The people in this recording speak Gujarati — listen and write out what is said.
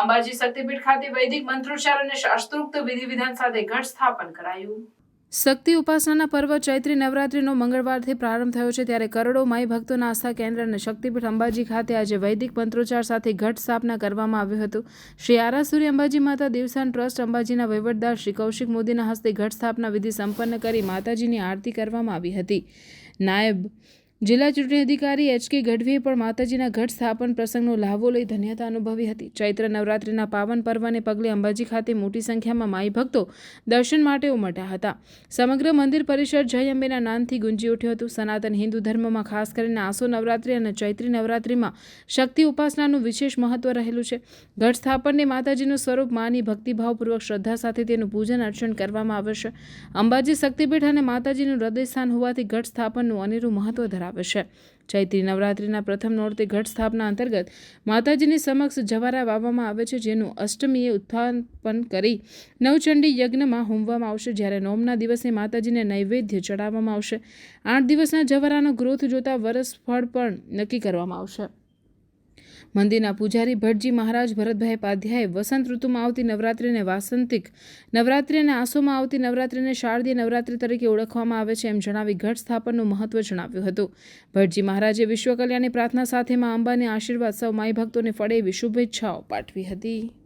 અંબાજી શક્તિપીઠ ખાતે વૈદિક મંત્રોચ્ચાર અને શાસ્ત્રોક્ત વિધિ વિધાન સાથે ઘટ સ્થાપન કરાયું. શક્તિ ઉપાસનાના પર્વ ચૈત્રી નવરાત્રીનો મંગળવારથી પ્રારંભ થયો છે ત્યારે કરોડો માઈ ભક્તોના આસ્થા કેન્દ્ર અને શક્તિપીઠ અંબાજી ખાતે આજે વૈદિક મંત્રોચ્ચાર સાથે ઘટ સ્થાપના કરવામાં આવ્યું હતું. શ્રી આરાસુરી અંબાજી માતા દેવસાન ટ્રસ્ટ અંબાજીના વહીવટદાર શ્રી કૌશિક મોદીના હસ્તે ઘટ સ્થાપના વિધિ સંપન્ન કરી માતાજીની આરતી કરવામાં આવી હતી. નાયબ જિલ્લા ચૂંટણી અધિકારી એચ કે ગઢવીએ પણ માતાજીના ઘટ સ્થાપન પ્રસંગનો લાહવો લઈ ધન્યતા અનુભવી હતી. ચૈત્ર નવરાત્રિના પાવન પર્વને પગલે અંબાજી ખાતે મોટી સંખ્યામાં માઈ ભક્તો દર્શન માટે ઉમટ્યા હતા. સમગ્ર મંદિર પરિસર જય અંબેના નામથી ગુંજી ઉઠ્યું હતું. સનાતન હિન્દુ ધર્મમાં ખાસ કરીને આસો નવરાત્રિ અને ચૈત્રી નવરાત્રિમાં શક્તિ ઉપાસનાનું વિશેષ મહત્વ રહેલું છે. ઘટ સ્થાપનને માતાજીનું સ્વરૂપ માની ભક્તિભાવપૂર્વક શ્રદ્ધા સાથે તેનું પૂજન અર્ચન કરવામાં આવશે. અંબાજી શક્તિપીઠ અને માતાજીનું હૃદય સ્થાન હોવાથી ઘટ સ્થાપનનું અનેરું મહત્વ ધરાવે છે. ચૈત્રી નવરાત્રિના પ્રથમ નોરતે ઘટ સ્થાપના અંતર્ગત માતાજીની સમક્ષ જવારા વાવવામાં આવે છે, જેનું અષ્ટમીએ ઉત્થાપન કરી નવચંડી યજ્ઞમાં હોમવામાં આવશે. જ્યારે નોમના દિવસે માતાજીને નૈવેદ્ય ચડાવવામાં આવશે. આઠ દિવસના જવારાનો ગ્રોથ જોતા વરસ ફળ પણ નક્કી કરવામાં આવશે. મંદિરના પૂજારી ભટ્ટજી મહારાજ ભરતભાઈ પાધ્યાએ વસંત ઋતુમાં આવતી નવરાત્રિને વાસંતિક નવરાત્રિ અને આસોમાં આવતી નવરાત્રિને શારદીય નવરાત્રિ તરીકે ઓળખવામાં આવે છે એમ જણાવી ઘટ સ્થાપનનું મહત્વ જણાવ્યું હતું. ભટ્ટજી મહારાજે વિશ્વ કલ્યાણની પ્રાર્થના સાથે માં અંબાને આશીર્વાદ સૌ માઈ ભક્તોને ફળે એવી શુભેચ્છાઓ પાઠવી હતી.